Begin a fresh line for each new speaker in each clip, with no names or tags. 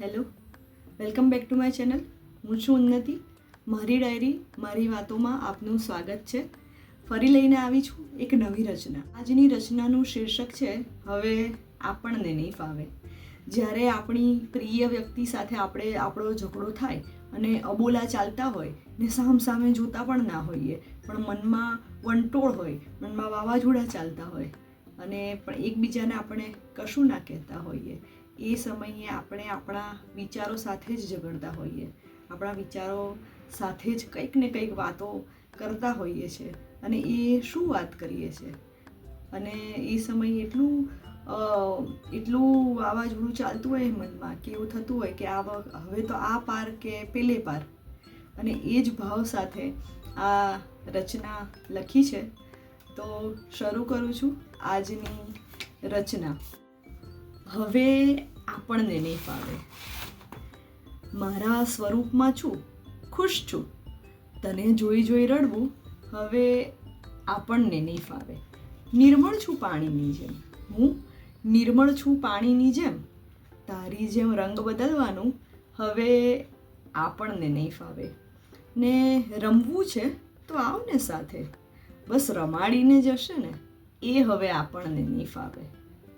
Hello, welcome back to my channel. હું છું ઉન્નતિ. મારી ડાયરી, મારી વાતોમાં આપનું સ્વાગત છે. ફરી લઈને આવી છું એક નવી રચના. આજની રચનાનું શીર્ષક છે, હવે આપણને નહીં ફાવે. જ્યારે આપણી પ્રિય વ્યક્તિ સાથે આપણે આપણો ઝઘડો થાય અને અબોલા ચાલતા હોય ને સામ સામે જોતા પણ ના હોઈએ, પણ મનમાં વંટોળ હોય, મનમાં વાવાઝોડા ચાલતા હોય અને પણ એકબીજાને આપણે કશું ના કહેતા હોઈએ એ સમયે આપણે આપણા વિચારો સાથે જ ઝઘડતા હોઈએ. આપણા વિચારો સાથે જ કંઈક ને કંઈક વાતો કરતા હોઈએ છીએ અને એ શું વાત કરીએ છીએ અને એ સમયે એટલું એટલું વાવાઝોડું ચાલતું હોય મનમાં કે એવું થતું હોય કે આ હવે તો આ પાર કે પેલે પાર. અને એ જ ભાવ સાથે આ રચના લખી છે. તો શરૂ કરું છું આજની રચના. હવે આપણને નહીં ફાવે. મારા સ્વરૂપમાં છું, ખુશ છું. તને જોઈ જોઈ રડવું હવે આપણને નહીં ફાવે. નિર્મળ છું પાણીની જેમ. હું નિર્મળ છું પાણીની જેમ. તારી જેમ રંગ બદલવાનું હવે આપણને નહીં ફાવે. ને રમવું છે તો આવને સાથે. બસ રમાડીને જશે ને, એ હવે આપણને નહીં ફાવે.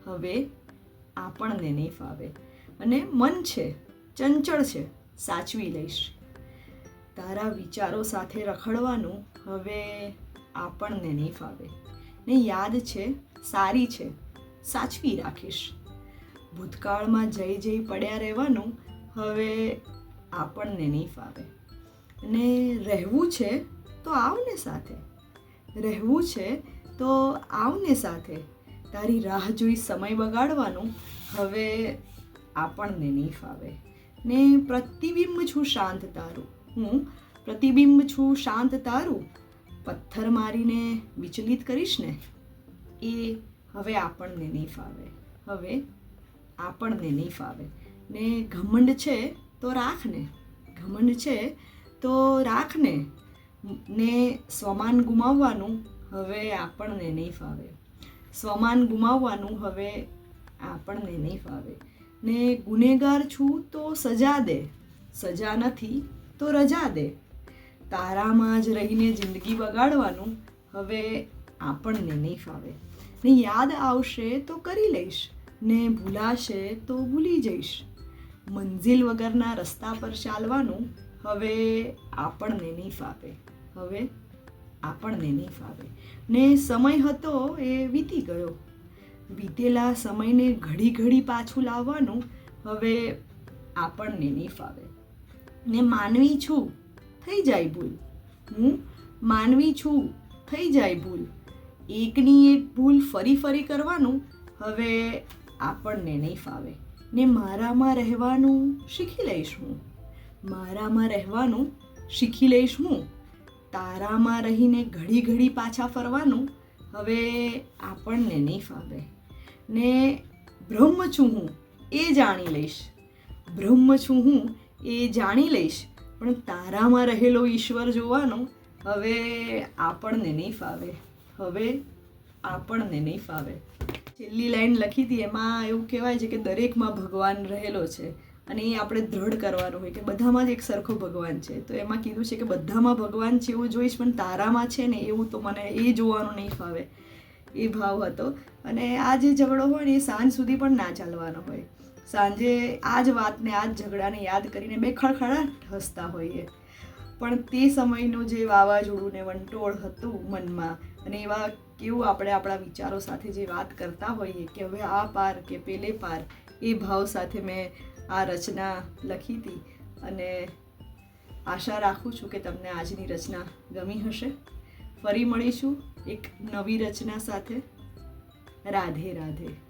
હવે આપણને નહીં ફાવે. અને મન છે, ચંચળ છે, સાચવી લઈશ. તારા વિચારો સાથે રખડવાનું હવે આપણને નહીં ફાવે. ને યાદ છે, સારી છે, સાચવી રાખીશ. ભૂતકાળમાં જઈ જઈ પડ્યા રહેવાનું હવે આપણને નહીં ફાવે. ને રહેવું છે, તો આવને સાથે. રહેવું છે, તો આવને સાથે. તારી રાહ જોઈ સમય બગાડવાનું હવે આપણને નહીં ફાવે. ને પ્રતિબિંબ છું શાંત તારું. હું પ્રતિબિંબ છું શાંત તારું. પથ્થર મારીને વિચલિત કરીશ ને? એ હવે આપણને નહીં ફાવે. હવે આપણને નહીં ફાવે. ને ઘમંડ છે તો રાખને ઘમંડ છે તો રાખ ને. ને સ્વમાન ગુમાવવાનું હવે આપણને નહીં ફાવે. સ્વમાન ગુમાવવાનું હવે આપણને નહીં ફાવે. ને ગુનેગાર છું તો સજા દે, સજા નથી તો રજા દે. તારામાં જ રહીને જિંદગી બગાડવાનું હવે આપણને નહીં ફાવે. ને યાદ આવશે તો કરી લઈશ, ને ભૂલાશે તો ભૂલી જઈશ. મંજિલ વગરના રસ્તા પર ચાલવાનું હવે આપણને નહીં ફાવે. હવે આપણને નહીં ફાવે. ને સમય હતો એ વીતી ગયો. વીતેલા સમયને ઘડી ઘડી પાછું લાવવાનું હવે આપણને નહીં ફાવે ને માનવી છું, થઈ જાય ભૂલ. હું માનવી છું, થઈ જાય ભૂલ. એકની એક ભૂલ ફરી ફરી કરવાનું હવે આપણને નહીં ફાવે ને મારામાં રહેવાનું શીખી લઈશ હું. મારામાં રહેવાનું શીખી લઈશ હું. તારામાં રહીને ઘડી ઘડી પાછા ફરવાનું હવે આપણને નહીં ફાવે. ને બ્રહ્મ છું હું એ જાણી લઈશ. બ્રહ્મ છું હું એ જાણી લઈશ. પણ તારામાં રહેલો ઈશ્વર જોવાનો હવે આપણને નહીં ફાવે. હવે આપણને નહીં ફાવે. છેલ્લી લાઈન લખી હતી, એમાં એવું કહેવાય છે કે દરેકમાં ભગવાન રહેલો છે. અને એ આપણે દ્રઢ કરવાનું હોય કે બધામાં જ એક સરખો ભગવાન છે. તો એમાં કીધું છે કે બધામાં ભગવાન છે એવું જોઈશ, પણ તારામાં છે ને એવું તો મને એ જોવાનું નહીં ફાવે. એ ભાવ હતો. અને આ જે ઝઘડો હોય એ સાંજ સુધી પણ ના ચાલવાનો હોય. સાંજે આ જ વાતને, આ જ ઝઘડાને યાદ કરીને બે ખડખડાટ હસતા હોઈએ. પણ તે સમયનું જે વાવાઝોડું ને વંટોળ હતું મનમાં, અને એવા કેવું આપણે આપણા વિચારો સાથે જે વાત કરતા હોઈએ કે હવે આ પાર કે પેલે પાર, એ ભાવ સાથે મેં આ રચના લખી હતી અને આશા રાખું છું કે તમને આજની રચના ગમી હશે. ફરી મળીશું એક નવી રચના સાથે. રાધે રાધે.